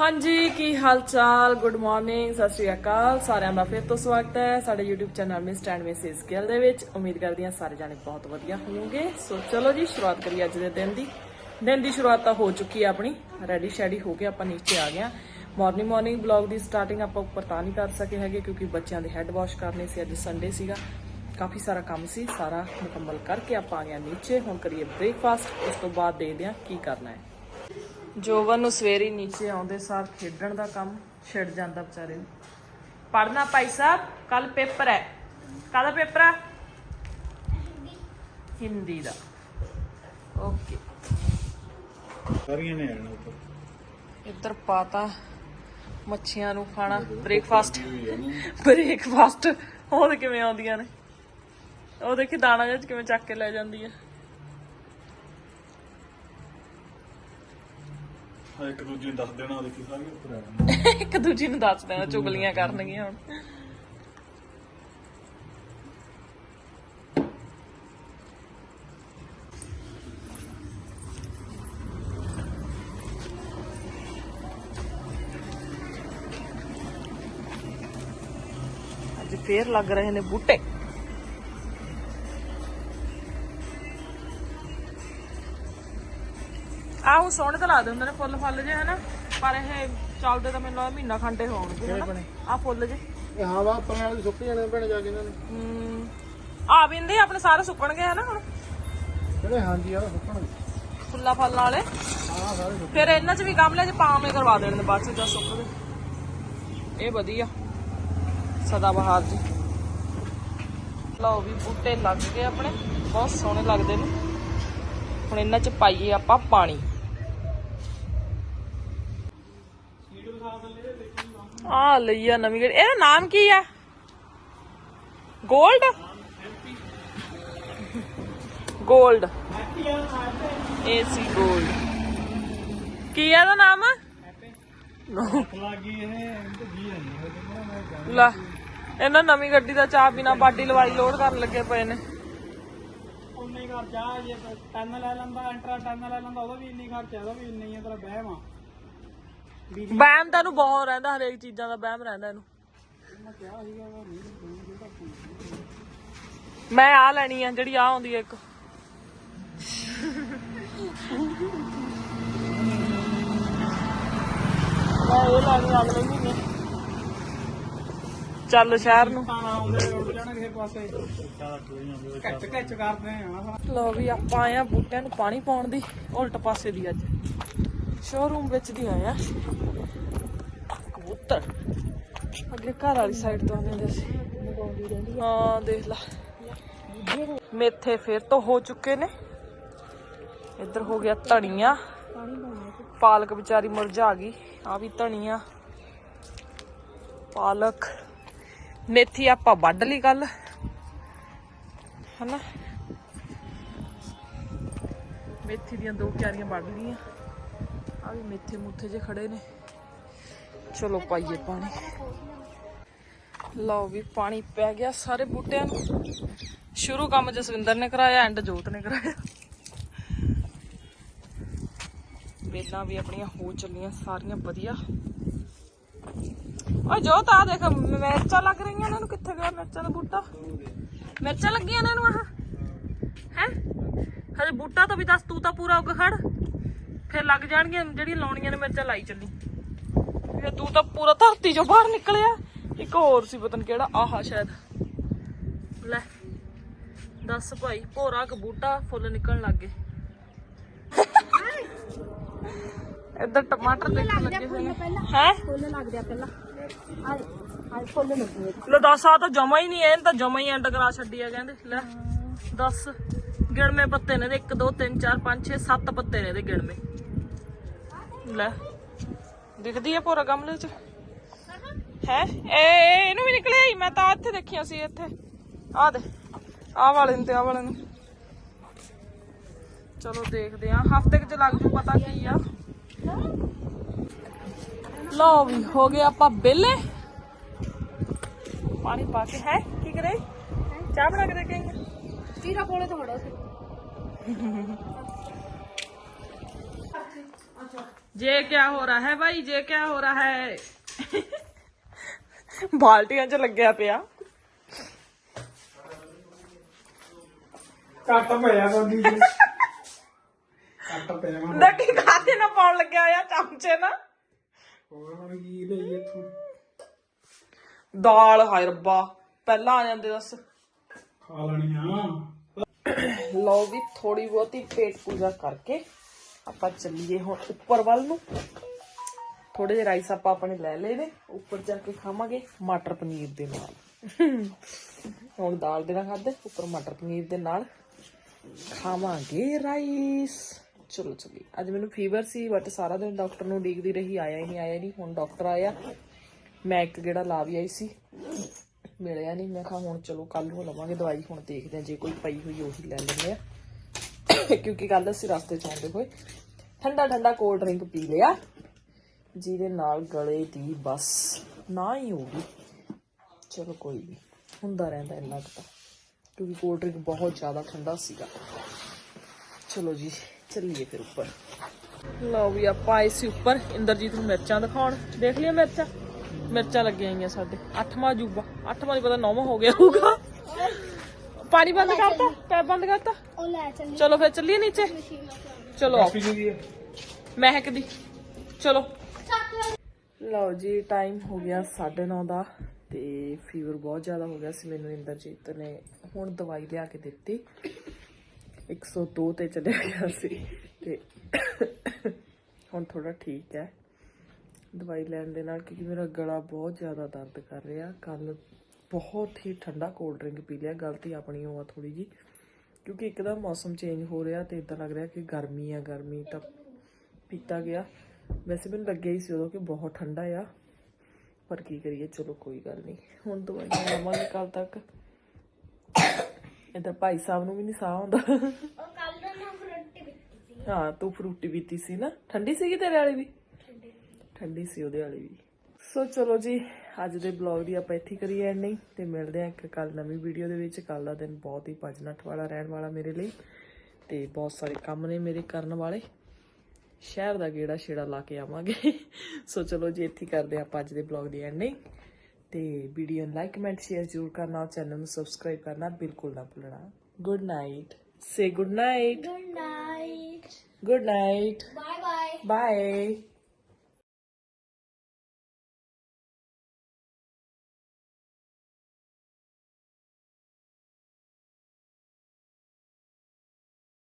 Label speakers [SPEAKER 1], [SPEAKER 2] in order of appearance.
[SPEAKER 1] ਹਾਂਜੀ, ਕੀ ਹਾਲ ਚਾਲ good morning ਸਤਿ ਸ਼੍ਰੀ ਅਕਾਲ। ਸਾਰਿਆਂ ਦਾ ਫਿਰ ਤੋਂ ਸਵਾਗਤ ਹੈ ਸਾਡੇ YouTube channel miss and Mrs Gill ਦੇ ਵਿੱਚ। ਉਮੀਦ ਕਰਦੀ ਹਾਂ ਸਾਰੇ ਜਾਣੇ ਬਹੁਤ ਵਧੀਆ ਹੋਵੋਗੇ। ਸੋ ਚਲੋ ਜੀ, ਸ਼ੁਰੂਆਤ ਕਰੀਏ ਅੱਜ ਦੇ ਦਿਨ ਦੀ। ਦਿਨ ਦੀ ਸ਼ੁਰੂਆਤ ਤਾਂ ਹੋ ਚੁੱਕੀ ਹੈ ਆਪਣੀ। ਰੈਡੀ ਸ਼ੈਡੀ ਹੋ ਕੇ ਆਪਾਂ ਨੀਚੇ ਆ ਗਏ ਹਾਂ। ਮਾਰਨਿੰਗ ਮਾਰਨਿੰਗ ਬਲੌਗ ਦੀ ਸਟਾਰਟਿੰਗ ਆਪਾਂ ਉੱਪਰ ਤਾਂ ਨਹੀਂ ਕਰ ਸਕੇ ਹੈਗੇ, ਕਿਉਂਕਿ ਬੱਚਿਆਂ ਦੇ ਹੈੱਡ ਵਾਸ਼ ਕਰਨੇ ਸੀ, ਅੱਜ ਸੰਡੇ ਸੀਗਾ। ਕਾਫੀ ਸਾਰਾ ਕੰਮ ਸੀ, ਸਾਰਾ ਮੁਕੰਮਲ ਕਰਕੇ ਆਪਾਂ ਆ ਗਏ ਨੀਚੇ। ਹੁਣ ਕਰੀਏ ਬ੍ਰੇਕਫਾਸਟ ਉਸ ਤੋਂ ਬਾਅਦ ਦੇਖਦੇ ਹਾਂ ਕੀ ਕਰਨਾ ਹੈ। ਜੋਵਨ ਨੂੰ ਸਵੇਰੇ ਨੀਚੇ ਆਉਂਦੇ ਸਾਰ ਖੇਡਣ ਦਾ ਕੰਮ ਛਿੜ ਜਾਂਦਾ ਵਿਚਾਰੇ ਨੂੰ। ਪੜਨਾ ਭਾਈ ਸਾਹਿਬ ਕੱਲ ਪੇਪਰ ਹੈ। ਕਾਹਦਾ ਪੇਪਰ ਹੈ ਹਿੰਦੀ ਦਾ। ਓਕੇ।
[SPEAKER 2] ਸਾਰੀਆਂ ਨੇ ਆਣਾ ਉੱਪਰ।
[SPEAKER 1] ਇੱਧਰ ਪਾਤਾ ਮੱਛੀਆਂ ਨੂੰ ਖਾਣਾ ਬ੍ਰੇਕਫਾਸਟ। ਬ੍ਰੇਕਫਾਸਟ। ਉਹ ਕਿਵੇਂ ਆਉਂਦੀਆਂ ਨੇ? ਉਹ ਦੇਖੀ ਦਾਣਾ ਜਿਹਾ ਕਿਵੇਂ ਚੱਕ ਕੇ ਲੈ ਜਾਂਦੀ ਹੈ
[SPEAKER 2] ਹਾਂ, ਇੱਕ ਦੂਜੇ ਨੂੰ ਦੱਸ ਦੇਣਾ ਦੇਖੀ ਸਾਰੀਆਂ ਉੱਪਰ ਆਣਾ
[SPEAKER 1] ਇੱਕ ਦੂਜੀ ਨੂੰ ਦੱਸ ਦੇਣਾ, ਚੁਗਲੀਆਂ ਕਰਨਗੀਆਂ ਹੁਣ। ਅੱਜ ਫੇਰ ਲੱਗ ਰਹੇ ਨੇ ਬੂਟੇ। ਆਹੋ ਸੋਹਣੇ ਤਾਂ ਲੱਗਦੇ ਹੁੰਦੇ ਨੇ ਫੁੱਲ ਫੁੱਲ ਜੇ ਹਨਾ? ਪਰ ਇਹ ਚੱਲਦੇ ਤਾਂ ਮੈਨੂੰ ਲੱਗਦਾ ਮਹੀਨਾ ਖੰਡੇ ਹੋਣਗੇ ਹਨਾ? ਆ ਫੁੱਲ ਜੇ
[SPEAKER 2] ਇਹ ਹਾਂ ਵਾ ਆਪਣੇ ਵਾਲੇ ਸੁੱਕ ਜਾਣੇ ਭੈਣ ਜਾ ਕੇ ਇਹਨਾਂ ਨੇ
[SPEAKER 1] ਹਮ, ਆ ਬਿੰਦੇ ਆਪਣੇ ਸਾਰੇ ਸੁੱਕਣਗੇ ਹਨਾ ਹੁਣ?
[SPEAKER 2] ਜਿਹੜੇ ਹਾਂਜੀ ਆ ਸੁੱਕਣ
[SPEAKER 1] ਫੁੱਲਾ ਫਲ ਵਾਲੇ।
[SPEAKER 2] ਹਾਂ ਸਾਰੇ ਸੁੱਕ
[SPEAKER 1] ਫਿਰ ਇਹਨਾਂ 'ਚ ਵੀ ਗਮਲੇ 'ਚ ਪਾਵੇਂ ਕਰਵਾ ਦੇਣੇ ਨੇ ਬਾਅਦ 'ਚ ਜਦ ਸੁੱਕ ਗਏ ਇਹ ਵਧੀਆ। ਸਦਾ ਬਹਾਰ ਜੀ। ਲਓ ਵੀ ਬੂਟੇ ਲੱਗ ਗਏ ਆਪਣੇ। ਬਹੁਤ ਸੋਹਣੇ ਲੱਗਦੇ ਨੇ। ਹੁਣ ਇਹਨਾਂ 'ਚ ਪਾਈਏ ਆਪਾਂ ਪਾਣੀ। ਆ ਲਈਆ ਨਵੀਂ ਗੱਡੀ ਇਹਦਾ ਨਾਮ ਕੀ ਆ? ਗੋਲਡ ਗੋਲਡ ਏਸੀ ਗੋਲਡ ਕੀ ਆ ਦਾ ਨਾਮ? ਲਾ, ਇਹਨਾਂ ਨਵੀਂ ਗੱਡੀ ਦਾ ਚਾਹ ਬਿਨਾ ਬਾਡੀ ਲਵਾਈ ਲੋਡ ਕਰਨ ਲੱਗੇ ਪਏ ਨੇ।
[SPEAKER 3] ਉਨੇ ਘਰ ਚਾਹ ਜੇ ਟਨਲ ਲੈ ਲੰਦਾ, ਐਂਟਰਾ ਟਨਲ ਲੈ ਲੰਦਾ, ਉਹਦਾ ਵੀ ਇੰਨੀ ਖਰਚਾ ਉਹਦਾ ਵੀ ਇੰਨੀ ਹੈ ਤੇਰਾ ਵਹਿਮ
[SPEAKER 1] ਬਹਿਮ ਤਾਂ ਇਹਨੂੰ ਬਹੁਤ ਰਹਿੰਦਾ ਹਰੇਕ ਚੀਜ਼ਾਂ ਦਾ ਬਹਿਮ ਰਹਿੰਦਾ ਇਹਨੂੰ।
[SPEAKER 3] ਮੈਂ
[SPEAKER 1] ਆ ਲੈਣੀ ਆ ਜਿਹੜੀ ਆ ਆਉਂਦੀ ਆ ਇੱਕ। ਮੈਂ ਇਹ ਲੈਣੀ ਅਗਲੇ ਮਹੀਨੇ। ਚੱਲ ਸ਼ਹਿਰ ਨੂੰ।
[SPEAKER 3] ਆ।
[SPEAKER 1] ਲੋ ਵੀ ਆਪਾਂ ਆਏ ਆ ਬੂਟਿਆਂ ਨੂੰ ਪਾਣੀ ਪਾਉਣ ਦੀ ਉਲਟ ਪਾਸੇ ਦੀ ਅੱਜ। ਸ਼ੋਰੂਮ ਵਿੱਚ ਦੀ ਆਏ ਆ। ਕਬੂਤਰ। ਅੱਗੇ ਘਰ ਵਾਲੀ ਸਾਈਡ ਤੋਂ ਆਉਂਦੇ ਹੁੰਦੇ ਸੀ। ਹਾਂ, ਦੇਖ ਲਾ। ਮੇਥੇ ਫੇਰ ਤੋਂ ਹੋ ਚੁੱਕੇ ਨੇ। ਇੱਧਰ ਹੋ ਗਿਆ ਧਨੀਆ। ਪਾਲਕ ਵਿਚਾਰੀ ਮੁਰਝਾ ਗਈ। ਆ ਵੀ ਧਨੀਆ। ਪਾਲਕ। ਮੇਥੀ ਆਪਾਂ ਵੱਢ ਲਈ ਕੱਲ ਹਨਾ? ਮੇਥੀ ਦੀਆਂ ਦੋ ਕਿਆਰੀਆਂ ਵੱਢ ਲਈਆਂ। ਆ ਵੀ ਮੇਥੇ ਮੁੱਥੇ ਜੇ ਖੜੇ ਨੇ। ਚਲੋ ਪਾਈਏ ਪਾਣੀ। ਲਓ ਵੀ ਪਾਣੀ ਪੈ ਗਿਆ ਸਾਰੇ ਬੂਟਿਆਂ ਨੂੰ। ਸ਼ੁਰੂ ਕੰਮ ਜਸਵਿੰਦਰ ਨੇ ਕਰਾਇਆ ਐਂਡ ਜੋਤ ਨੇ ਕਰਾਇਆ। ਵੇਲਾਂ ਵੀ ਆਪਣੀਆਂ ਹੋ ਚੱਲੀਆਂ, ਸਾਰੀਆਂ ਵਧੀਆ। ਓਏ ਜੋਤ ਆ ਦੇਖ, ਮਿਰਚਾਂ ਲੱਗ ਰਹੀਆਂ ਇਹਨਾਂ ਨੂੰ ਕਿੱਥੇ ਗਿਆ ਮਿਰਚਾਂ ਦਾ ਬੂਟਾ? ਮਿਰਚਾਂ ਲੱਗੀਆਂ ਇਹਨਾਂ ਨੂੰ ਆਹ। ਹੈ? ਹਜੇ ਬੂਟਾ ਤਾਂ ਵੀ ਦੱਸ, ਤੂੰ ਤਾਂ ਪੂਰਾ ਉੱਗ ਖੜ। ਫਿਰ ਲੱਗ ਜਾਣਗੀਆਂ ਜਿਹੜੀਆਂ ਲਾਉਣੀਆਂ ਨੇ ਮਿਰਚਾਂ ਲਾਈ ਚੱਲੀ। ਫਿਰ ਤੂੰ ਤਾਂ ਪੂਰਾ ਧਰਤੀ ਚੋਂ ਬਾਹਰ ਨਿਕਲਿਆ। ਇੱਕ ਹੋਰ ਸੀ ਪਤਨ ਕਿਹੜਾ ਆਹਾ ਸ਼ਾਇਦ। ਲੈ ਦੱਸ ਭਾਈ ਭੋਰਾ ਕ ਬੂਟਾ ਫੁੱਲ ਨਿਕਲਣ ਲੱਗ ਗਏ। ਇੱਧਰ ਟਮਾਟਰ ਦੇਖਣ ਲੱਗੇ ਹੋਏ ਨੇ ਹੈ?
[SPEAKER 4] ਫੁੱਲ ਲੱਗਦੇ ਆ ਪਹਿਲਾਂ। ਆ ਆ ਫੁੱਲ ਲੱਗੇ
[SPEAKER 1] ਲੈ ਦੱਸ ਆ ਤਾਂ ਜਮਾ ਹੀ ਨਹੀਂ ਐਨ ਤਾਂ ਜਮਾ ਹੀ ਐਂਡ ਕਰਾ ਛੱਡੀ ਆ ਕਹਿੰਦੇ। ਲੈ ਦੱਸ। ਗਿਣਵੇਂ ਪੱਤੇ ਨੇ 1 2 3 4 5 6 7 ਪੱਤੇ ਨੇ ਇਹਦੇ ਗਿਣਵੇਂ। ਲੈ। ਦਿਖਦੀ ਆ ਪੂਰਾ ਗਮਲੇ ਚ। ਹੈ? ਏ ਇਹਨੂੰ ਵੀ ਨਿਕਲਿਆ ਹੀ। ਮੈਂ ਤਾਂ ਇੱਥੇ ਦੇਖਿਆ ਸੀ ਇੱਥੇ। ਆ ਦੇ। ਆ ਵਾਲੇ ਨੂੰ ਤੇ ਆ ਵਾਲੇ ਨੂੰ। ਚਲੋ ਦੇਖਦੇ ਆ। ਹਫ਼ਤੇ ਕੁ ਲੱਗ ਜੂ, ਪਤਾ ਕੀ ਆ। ਲਓ ਵੀ, ਹੋ ਗਏ ਆਪਾਂ ਬੇਲੇ ਪਾਣੀ ਪਾ ਕੇ ਹੈ? ਕੀ ਕਰੇ? ਚਾਹ ਬਣਾ ਕੇ ਦੇ ਕੇ
[SPEAKER 4] ਤੀਰਾ ਕੋਲੇ ਤੋਂ ਫੜੋ। ਸੀ
[SPEAKER 1] ये क्या हो रहा है भाई ये क्या हो रहा है ਬਾਲਟੀਆਂ 'ਚ ਲੱਗਿਆ ਪਿਆ
[SPEAKER 3] ਕੱਟ ਪਿਆ ਬੰਦੀ ਜੀ ਕੱਟ ਪਿਆ ਮੈਂ
[SPEAKER 1] ਲੱਗੀ ਖਾਤੇ ਨਾ ਪਾਉਣ ਲੱਗਿਆ ਆ ਚਮਚੇ ਨਾ
[SPEAKER 3] ਹੋਰ ਕੀ ਲਈ ਇੱਥੋਂ
[SPEAKER 1] ਦਾਲ ਹਾਏ ਰੱਬਾ ਪਹਿਲਾਂ ਆ ਜਾਂਦੇ ਦੱਸ
[SPEAKER 3] ਖਾ ਲੈਣੀਆਂ
[SPEAKER 1] ਲਓ ਵੀ ਥੋੜੀ ਬਹੁਤੀ ਪੇਟ ਪੂਜਾ ਕਰਕੇ ਆਪਾਂ ਚੱਲੀਏ ਹੁਣ ਉੱਪਰ ਵੱਲ ਨੂੰ। ਥੋੜੇ ਜਿਹੇ ਰਾਈਸ ਆਪਾਂ ਆਪਣੇ ਲੈ ਲਏ ਨੇ। ਉੱਪਰ ਜਾ ਕੇ ਖਾਵਾਂਗੇ ਮਟਰ ਪਨੀਰ ਦੇ ਨਾਲ। ਹੁਣ ਦਾਲ ਦੇ ਨਾਲ ਖਾਦੇ ਉੱਪਰ ਮਟਰ ਪਨੀਰ ਦੇ ਨਾਲ ਖਾਵਾਂਗੇ ਰਾਈਸ। ਚਲੋ ਚਲੀ ਅੱਜ ਮੈਨੂੰ ਫੀਵਰ ਸੀ ਬਟ ਸਾਰਾ ਦਿਨ ਡਾਕਟਰ ਨੂੰ ਡੀਕਦੀ ਰਹੀ, ਆਇਆ ਹੀ ਨਹੀਂ, ਆਇਆ ਨਹੀਂ। ਹੁਣ ਡਾਕਟਰ ਆਇਆ। ਮੈਂ ਇੱਕ ਗੇੜਾ ਲਾ ਵੀ ਆਈ ਸੀ। ਮਿਲਿਆ ਨਹੀਂ। ਮੈਂ ਕਿਹਾ ਹੁਣ ਚਲੋ ਕੱਲ ਨੂੰ ਲਵਾਂਗੇ ਦਵਾਈ। ਹੁਣ ਦੇਖਦੇ ਹਾਂ, ਜੇ ਕੋਈ ਪਈ ਹੋਈ ਉਹੀ ਲੈ ਲੈਂਦੇ ਆ ਕਿਉਂਕਿ ਕੱਲ ਅਸੀਂ ਰਸਤੇ ਚ ਆਉਂਦੇ ਹੋਏ। ਠੰਡਾ ਠੰਡਾ ਕੋਲਡ ਡਰਿੰਕ ਪੀ ਲਿਆ। ਜਿਹਦੇ ਨਾਲ ਗਲੇ ਦੀ ਬਸ ਨਾ ਹੀ ਹੋਗੀ ਚਲੋ ਕੋਈ ਨਹੀਂ ਹੁੰਦਾ ਰਹਿੰਦਾ ਇੰਨਾ ਕੁ ਤਾਂ। ਕਿਉਂਕਿ ਕੋਲਡ ਡਰਿੰਕ ਬਹੁਤ ਜ਼ਿਆਦਾ ਠੰਡਾ ਸੀਗਾ। ਚਲੋ ਜੀ, ਚੱਲੀਏ ਫਿਰ ਉੱਪਰ। ਲਓ ਵੀ ਆਪਾਂ ਆਏ ਸੀ ਉੱਪਰ। ਇੰਦਰਜੀਤ ਨੂੰ ਮਿਰਚਾਂ ਦਿਖਾਉਣ। ਦੇਖ ਲਿਆ ਮਿਰਚਾਂ? ਮਿਰਚਾਂ ਲੱਗੀਆਂ ਹੋਈਆਂ ਸਾਡੇ। ਅੱਠਵਾਂ ਜੂਬਾ ਅੱਠਵਾਂ ਨਹੀਂ ਪਤਾ ਨੌਵਾਂ ਹੋ ਗਿਆ ਹੋਊਗਾ। ਪਾਣੀ ਬੰਦ ਕਰਤਾ ਟੈਪ ਬੰਦ ਕਰਤਾ?
[SPEAKER 4] ਉਹ ਲੈ ਚੱਲੀ।
[SPEAKER 1] ਚਲੋ ਫਿਰ ਚੱਲੀਏ ਨੀਚੇ। ਚਲੋ ਆਓ। ਮਹਿਕ ਦੀ ਚਲੋ। ਲਓ ਜੀ ਟਾਈਮ ਹੋ ਗਿਆ 9:30 ਦਾ ਤੇ ਫੀਵਰ ਬਹੁਤ ਜ਼ਿਆਦਾ ਹੋ ਗਿਆ ਸੀ ਮੈਨੂੰ ਇੰਦਰਜੀਤ ਨੇ ਹੁਣ ਦਵਾਈ ਲਿਆ ਕੇ ਦਿੱਤੀ। 102 ਤੇ ਚਲਿਆ ਗਿਆ ਸੀ ਤੇ ਹੁਣ ਥੋੜਾ ਠੀਕ ਹੈ। ਦਵਾਈ ਲੈਣ ਦੇ ਨਾਲ ਕਿਉਂਕਿ ਮੇਰਾ ਗਲਾ ਬਹੁਤ ਜ਼ਿਆਦਾ ਦਰਦ ਕਰ ਰਿਹਾ। ਕੱਲ ਬਹੁਤ ਹੀ ਠੰਡਾ ਕੋਲਡ ਡਰਿੰਕ ਪੀ ਲਿਆ ਗਲਤੀ ਆਪਣੀ ਹੋਆ ਥੋੜੀ ਜੀ ਕਿਉਂਕਿ ਇੱਕਦਮ ਮੌਸਮ ਚੇਂਜ ਹੋ ਰਿਹਾ ਤੇ ਇਦਾਂ ਲੱਗ ਰਿਹਾ ਕਿ ਗਰਮੀ ਆ ਗਰਮੀ ਤਾਂ ਪੀਤਾ ਗਿਆ। ਵੈਸੇ ਮੈਨੂੰ ਲੱਗਿਆ ਹੀ ਸੀ ਉਦੋਂ ਕਿ ਬਹੁਤ ਠੰਡਾ ਆ ਪਰ ਕੀ ਕਰੀਏ ਚਲੋ ਕੋਈ ਗੱਲ ਨਹੀਂ। ਹੁਣ ਦਵਾਈਆਂ ਲਵਾਂਗੇ ਕੱਲ ਤੱਕ। ਇਧਰ ਭਾਈ ਸਾਹਿਬ ਨੂੰ ਵੀ ਨਹੀਂ ਸਾਹ ਆਉਂਦਾ।
[SPEAKER 4] ਉਹ ਕੱਲ ਨਾ ਫਰੰਟੀ ਵਿੱਚ ਸੀ।
[SPEAKER 1] ਹਾਂ ਤੂੰ ਫਰੂਟੀ ਪੀਤੀ ਸੀ ਨਾ? ਠੰਡੀ ਸੀਗੀ ਤੇਰੇ ਵਾਲੀ ਵੀ? ਠੰਡੀ ਸੀ ਉਹਦੇ ਵਾਲੀ ਵੀ। ਸੋ ਚਲੋ ਜੀ ਅੱਜ ਦੇ ਬਲੌਗ ਦੀ ਆਪਾਂ ਇੱਥੇ ਹੀ ਕਰੀਏ ਐਂਡਿੰਗ ਤੇ ਮਿਲਦੇ ਹਾਂ ਇੱਕ ਕੱਲ ਨਵੀਂ ਵੀਡੀਓ ਦੇ ਵਿੱਚ। ਕੱਲ ਦਾ ਦਿਨ ਬਹੁਤ ਹੀ ਭੱਜ ਨੱਠ ਵਾਲਾ ਰਹਿਣ ਵਾਲਾ ਮੇਰੇ ਲਈ ਤੇ ਬਹੁਤ ਸਾਰੇ ਕੰਮ ਨੇ ਮੇਰੇ ਕਰਨ ਵਾਲੇ। ਸ਼ਹਿਰ ਦਾ ਗੇੜਾ ਛੇੜਾ ਲਾ ਕੇ ਆਵਾਂਗੇ। ਸੋ ਚਲੋ ਜੀ ਇੱਥੇ ਕਰਦੇ ਆਪਾਂ ਅੱਜ ਦੇ ਬਲੌਗ ਦੀ ਐਂਡਿੰਗ ਤੇ ਵੀਡੀਓ ਨੂੰ ਲਾਈਕ ਕਮੈਂਟ ਸ਼ੇਅਰ ਜ਼ਰੂਰ ਕਰਨਾ ਚੈਨਲ ਨੂੰ ਸਬਸਕ੍ਰਾਈਬ ਕਰਨਾ ਬਿਲਕੁਲ ਨਾ ਭੁੱਲਣਾ। Good night say good night
[SPEAKER 4] good night
[SPEAKER 1] good night
[SPEAKER 4] bye bye
[SPEAKER 1] bye